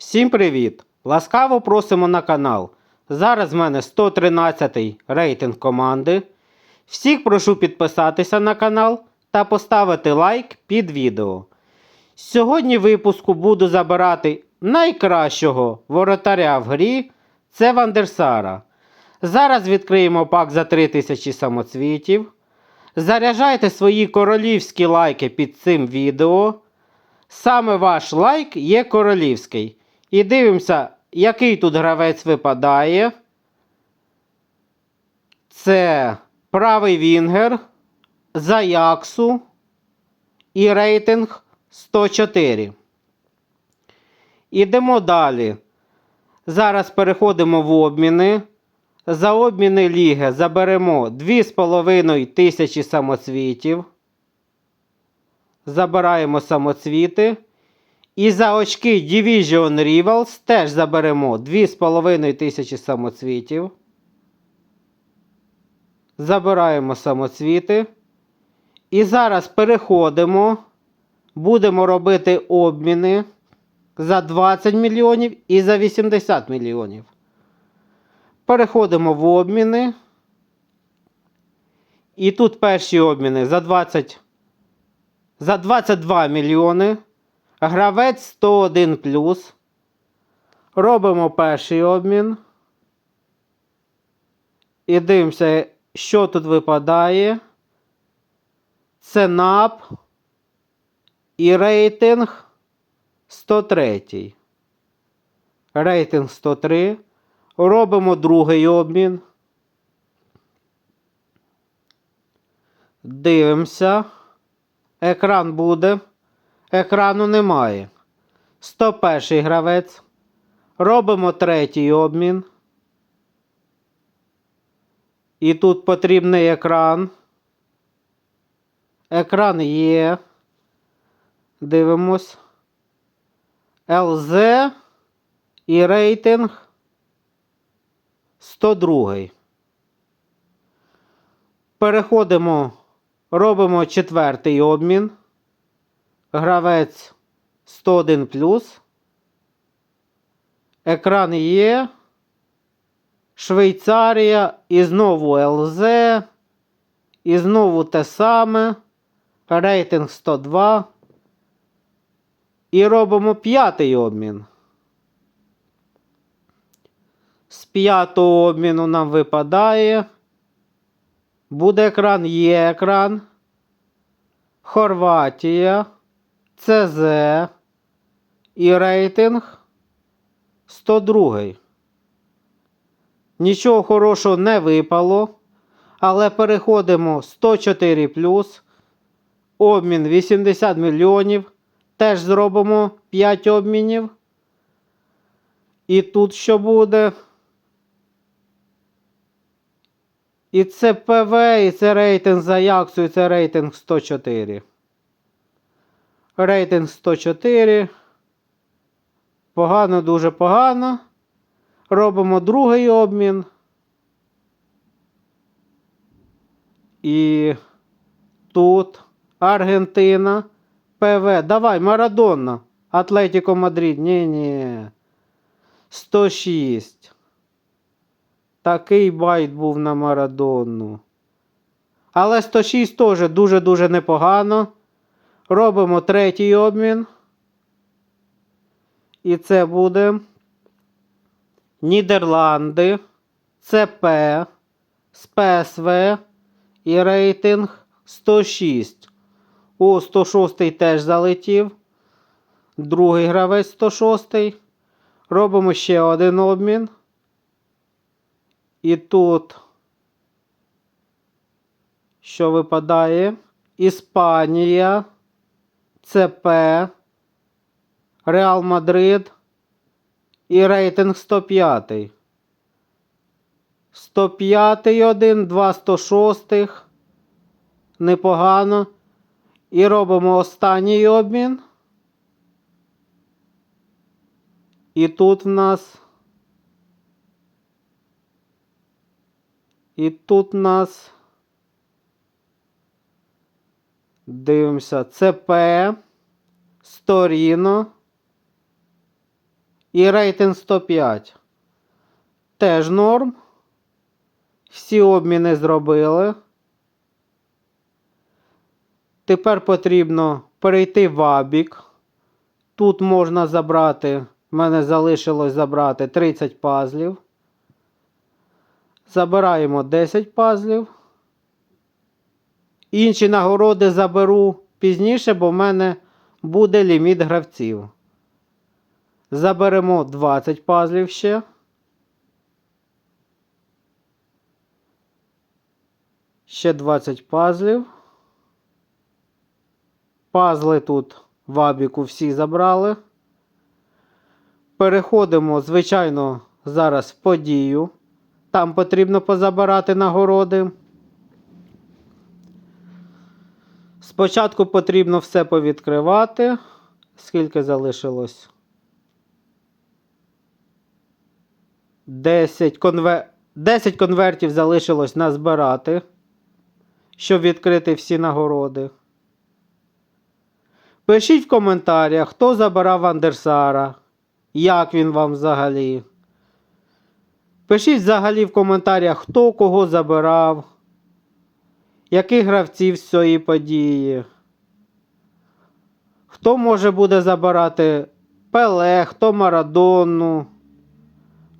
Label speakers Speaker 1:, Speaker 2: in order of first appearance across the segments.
Speaker 1: Всім привіт! Ласкаво просимо на канал. Зараз в мене 113 рейтинг команди. Всіх прошу підписатися на канал та поставити лайк під відео. Сьогодні в випуску буду забирати найкращого воротаря в грі це Вандерсара. Зараз відкриємо пак за 3000 самоцвітів. Заряджайте свої королівські лайки під цим відео. Саме ваш лайк є королівський. І дивимося, який тут гравець випадає. Це правий Вінгер з Аяксу і рейтинг 104. Ідемо далі. Зараз переходимо в обміни. За обміни ліги заберемо 2,5 тисячі самоцвітів. Забираємо самоцвіти. І за очки Division Rivals теж заберемо 2,5 тисячі самоцвітів. Забираємо самоцвіти. І зараз переходимо. Будемо робити обміни за 20 мільйонів і за 80 мільйонів. Переходимо в обміни. І тут перші обміни за 20. За 22 мільйони. Гравець 101 плюс. Робимо перший обмін. І дивимося, що тут випадає. Це НАП і рейтинг 103. Рейтинг 103. Робимо другий обмін. Дивимося. Екран буде. Екрану немає. 101 гравець. Робимо третій обмін. І тут потрібний екран. Екран є. Дивимось. ЛЗ і рейтинг 102. Переходимо, робимо четвертий обмін. Гравець 101. Екран є. Швейцарія і знову ЛЗ. І знову те саме. Рейтинг 102. І робимо п'ятий обмін. З п'ятого обміну нам випадає. Буде екран, є екран. Хорватія. ЦЗ і рейтинг 102. Нічого хорошого не випало. Але переходимо 104 плюс. Обмін 80 мільйонів. Теж зробимо 5 обмінів. І тут що буде? І це ПВ, і це рейтинг за Яксу, і це рейтинг 104. Рейтинг 104. Погано, дуже погано. Робимо другий обмін. І тут Аргентина. ПВ. Давай, Марадонна. Атлетіко Мадрид. Ні-ні. 106. Такий байт був на Марадонну. Але 106 теж дуже-дуже непогано. Робимо третій обмін. І це буде Нідерланди, ЦП, з ПСВ і рейтинг 106. О, 106 теж залетів. Другий гравець 106. Робимо ще один обмін. І тут, що випадає? Іспанія. ЦП, Реал Мадрид і рейтинг 105. 105 один, 2 106. Непогано. І робимо останній обмін. І тут в нас. І тут в нас. Дивимося. ЦП, Сторіно І рейтинг 105. Теж норм. Всі обміни зробили. Тепер потрібно перейти в Абік. Тут можна забрати, в мене залишилось забрати 30 пазлів. Забираємо 10 пазлів. Інші нагороди заберу пізніше, бо в мене буде ліміт гравців. Заберемо 20 пазлів ще. Ще 20 пазлів. Пазли тут в Абіку всі забрали. Переходимо, звичайно, зараз в подію. Там потрібно позабирати нагороди. Спочатку потрібно все повідкривати. Скільки залишилось? 10, конвер... 10 конвертів залишилось назбирати, щоб відкрити всі нагороди. Пишіть в коментарях, хто забирав Андерсара, як він вам взагалі. Пишіть взагалі в коментарях, хто кого забирав, яких гравців з цієї події. Хто може буде забирати Пеле, хто Марадонну.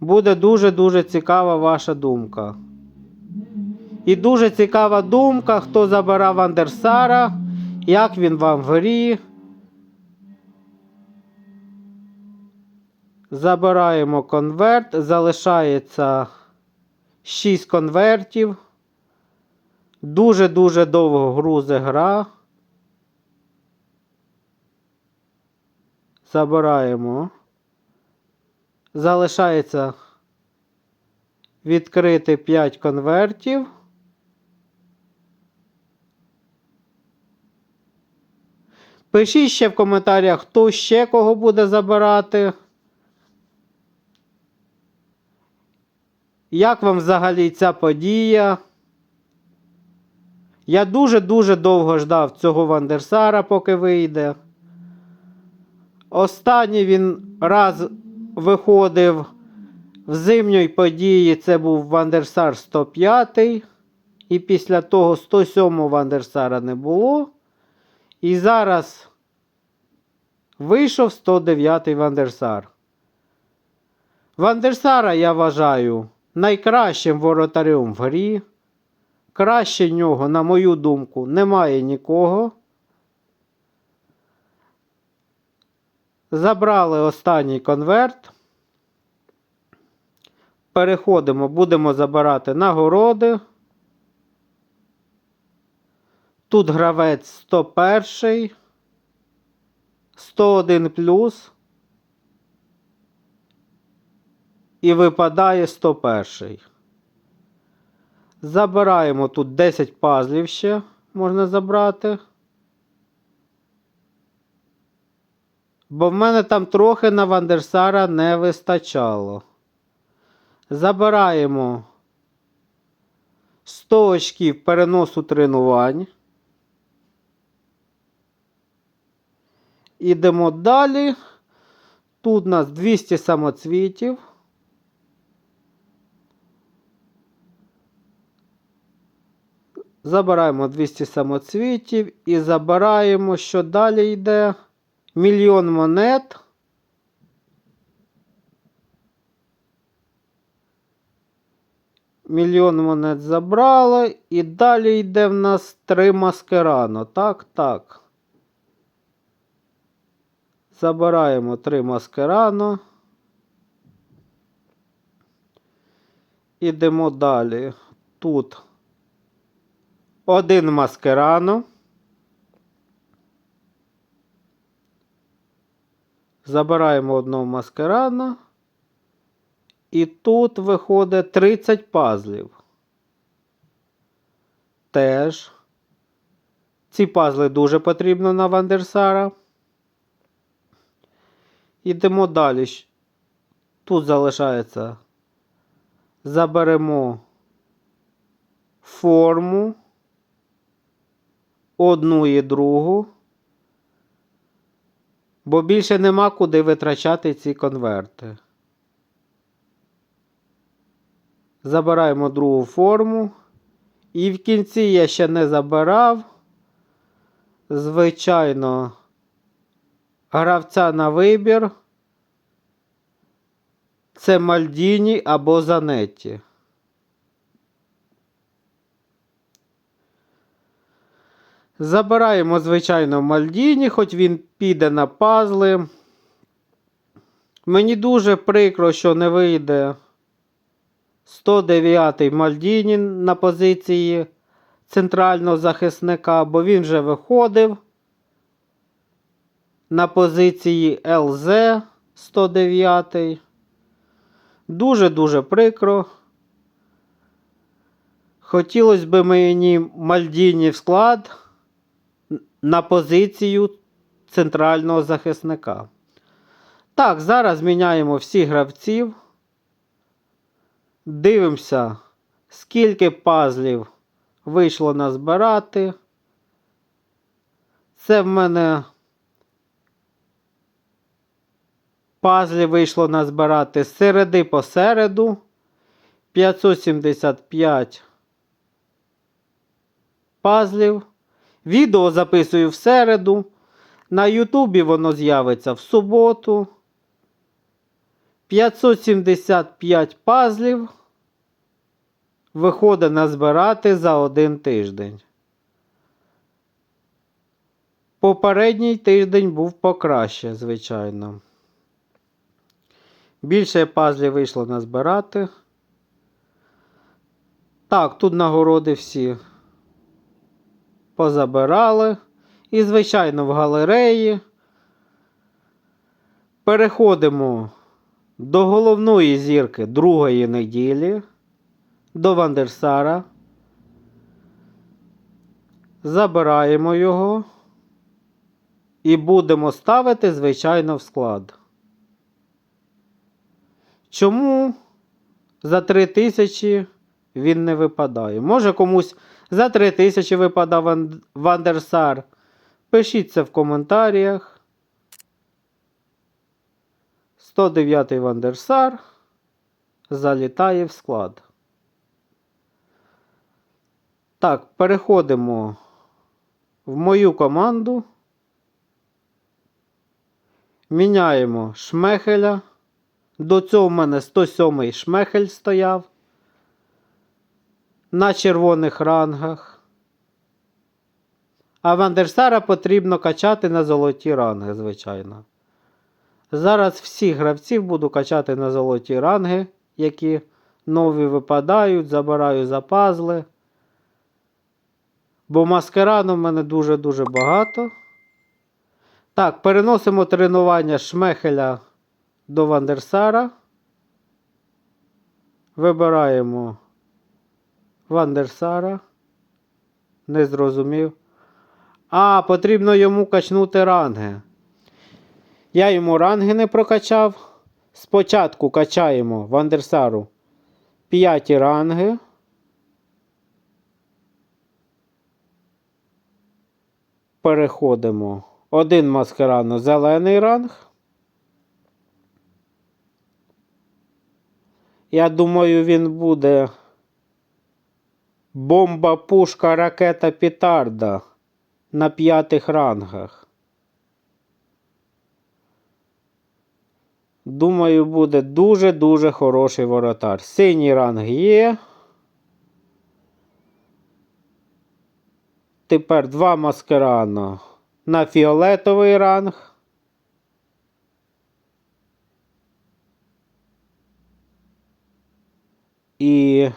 Speaker 1: Буде дуже-дуже цікава ваша думка. І дуже цікава думка, хто забирав Андерсара, як він вам в грі. Забираємо конверт, залишається 6 конвертів. Дуже-дуже довго грузи гра. Забираємо. Залишається відкрити 5 конвертів. Пишіть ще в коментарях, хто ще кого буде забирати. Як вам взагалі ця подія? Я дуже-дуже довго ждав цього Вандерсара, поки вийде. Останній він раз виходив в зимній події, це був Вандерсар 105. І після того 107 Вандерсара не було. І зараз вийшов 109 Вандерсар. Вандерсара я вважаю найкращим воротарем в грі. Краще нього, на мою думку, немає нікого. Забрали останній конверт. Переходимо, будемо забирати нагороди. Тут гравець 101, 101 плюс. І випадає 101. Забираємо тут 10 пазлів ще можна забрати. Бо в мене там трохи на Вандерсара не вистачало. Забираємо 100 очків переносу тренувань. Ідемо далі. Тут у нас 200 самоцвітів. Забираємо 200 самоцвітів і забираємо, що далі йде. Мільйон монет. Мільйон монет забрали. І далі йде в нас три маскерано. Так, так. Забираємо три маскерано. Ідемо далі. Тут один маскерано. Забираємо одного маскерано. І тут виходить 30 пазлів. Теж. Ці пазли дуже потрібно на Вандерсара. Ідемо далі. Тут залишається. Заберемо форму. Одну і другу. Бо більше нема куди витрачати ці конверти. Забираємо другу форму. І в кінці я ще не забирав. Звичайно, гравця на вибір. Це Мальдіні або Занетті. Забираємо, звичайно, Мальдіні, хоч він піде на пазли. Мені дуже прикро, що не вийде 109-й Мальдіні на позиції центрального захисника, бо він вже виходив на позиції ЛЗ 109. Дуже-дуже прикро. Хотілося б мені Мальдіні в склад на позицію центрального захисника. Так, зараз міняємо всіх гравців. Дивимося, скільки пазлів вийшло назбирати. Це в мене пазлів вийшло назбирати з середи по середу. 575 пазлів. Відео записую в середу. На Ютубі воно з'явиться в суботу. 575 пазлів виходить назбирати за один тиждень. Попередній тиждень був покраще, звичайно. Більше пазлів вийшло назбирати. Так, тут нагороди всі позабирали. І, звичайно, в галереї. Переходимо до головної зірки другої неділі, до Вандерсара. Забираємо його і будемо ставити, звичайно, в склад. Чому за 3000 він не випадає? Може комусь за 3000 випадав Ван- Вандерсар? Пишіть це в коментарях. 109 Вандерсар залітає в склад. Так, переходимо в мою команду. Міняємо шмехеля. До цього в мене 107 шмехель стояв. На червоних рангах. А Вандерсара потрібно качати на золоті ранги, звичайно. Зараз всіх гравців буду качати на золоті ранги, які нові випадають, забираю за пазли. Бо маскарану в мене дуже-дуже багато. Так, переносимо тренування Шмехеля до Вандерсара. Вибираємо Вандерсара. Не зрозумів. А, потрібно йому качнути ранги. Я йому ранги не прокачав. Спочатку качаємо Вандерсару 5 ранги. Переходимо. Один маскарано зелений ранг. Я думаю, він буде бомба, пушка, ракета, петарда на п'ятих рангах. Думаю, буде дуже-дуже хороший воротар. Синій ранг є. Тепер два маскарано на фіолетовий ранг. І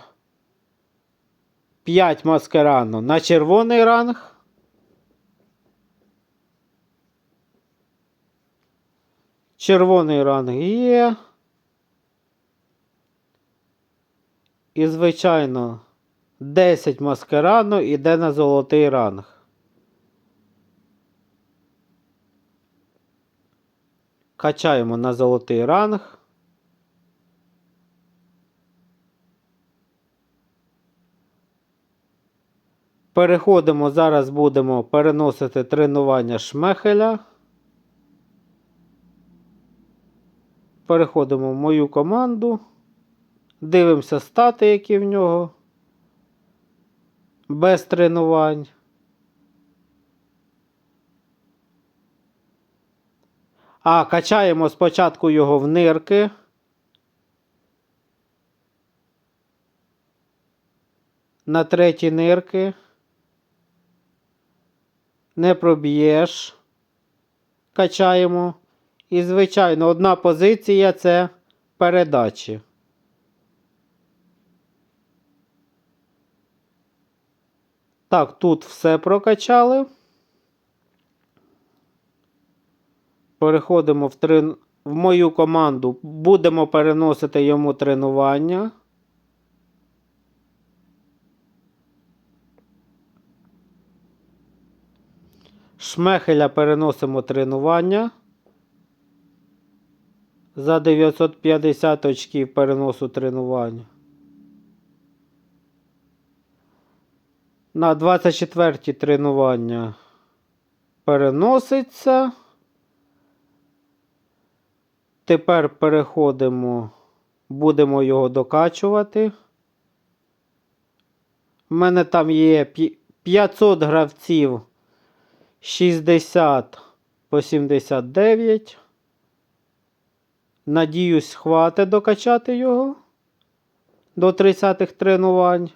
Speaker 1: 5 маскарано на червоний ранг. Червоний ранг є. І, звичайно, 10 маскарано іде на золотий ранг. Качаємо на золотий ранг. Переходимо, зараз будемо переносити тренування шмехеля. Переходимо в мою команду. Дивимося стати, які в нього. Без тренувань. А, качаємо спочатку його в нирки. На треті нирки. Не проб'єш. Качаємо. І, звичайно, одна позиція це передачі. Так, тут все прокачали. Переходимо в, трен... в мою команду. Будемо переносити йому тренування. Шмехеля переносимо тренування. За 950 очків переносу тренування. На 24 ті тренування переноситься. Тепер переходимо, будемо його докачувати. У мене там є 500 гравців 60 по 79. Надіюсь, хватить докачати його до 30-х тренувань.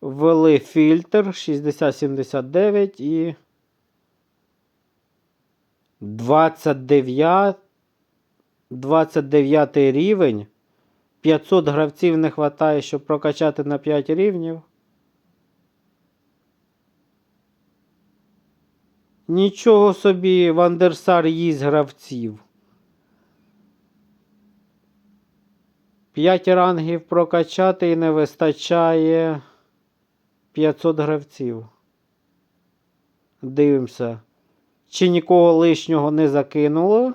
Speaker 1: Ввели фільтр 6079 і 29, 29 рівень. 500 гравців не вистачає, щоб прокачати на 5 рівнів. Нічого собі Вандерсар їсть гравців. 5 рангів прокачати і не вистачає 500 гравців. Дивимося. Чи нікого лишнього не закинуло?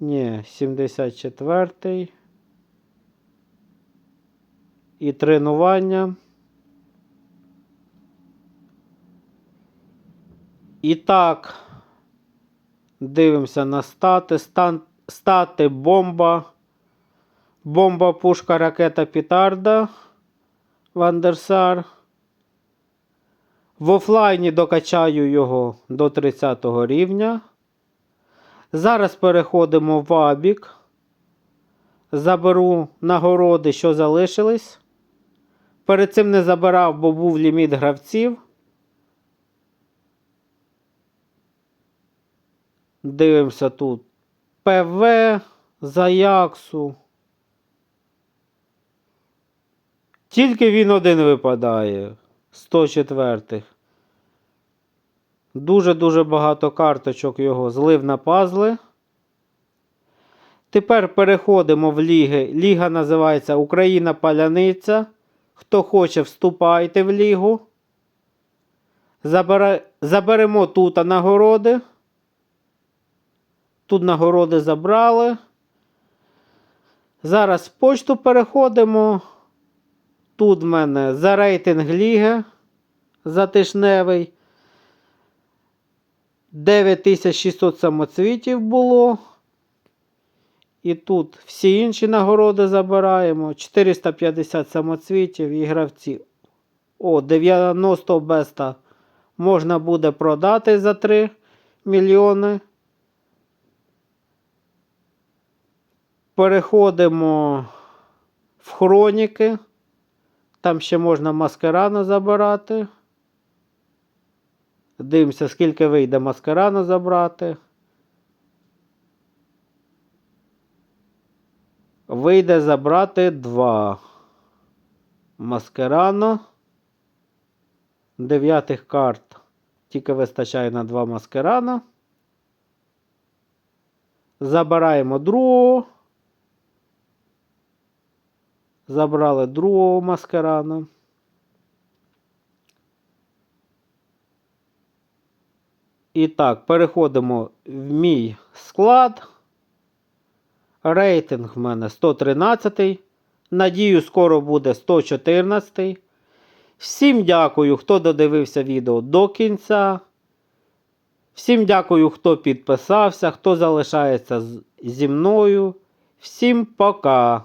Speaker 1: Ні, 74. І тренування. І так, дивимося на стати. Стан, стати бомба. Бомба, пушка, ракета, петарда. Вандерсар. В офлайні докачаю його до 30 рівня. Зараз переходимо в Абік. Заберу нагороди, що залишились. Перед цим не забирав, бо був ліміт гравців. Дивимося тут. ПВ за Яксу. Тільки він один випадає. 104. Дуже-дуже багато карточок його злив на пазли. Тепер переходимо в ліги. Ліга називається Україна Паляниця. Хто хоче, вступайте в лігу. Забере... Заберемо тут нагороди. Тут нагороди забрали. Зараз почту переходимо. Тут в мене за рейтинг ліги затишневий. 9600 самоцвітів було. І тут всі інші нагороди забираємо. 450 самоцвітів і гравців. О, 90 беста можна буде продати за 3 мільйони. Переходимо в хроніки. Там ще можна маскарана забирати. Дивимося, скільки вийде маскарана забрати. Вийде забрати 2. Маскарано. Дев'ятих карт. Тільки вистачає на 2 маскарана. Забираємо другого. Забрали другого маскарана. І так, переходимо в мій склад. Рейтинг в мене 113. Надію, скоро буде 114. Всім дякую, хто додивився відео до кінця. Всім дякую, хто підписався, хто залишається зі мною. Всім пока!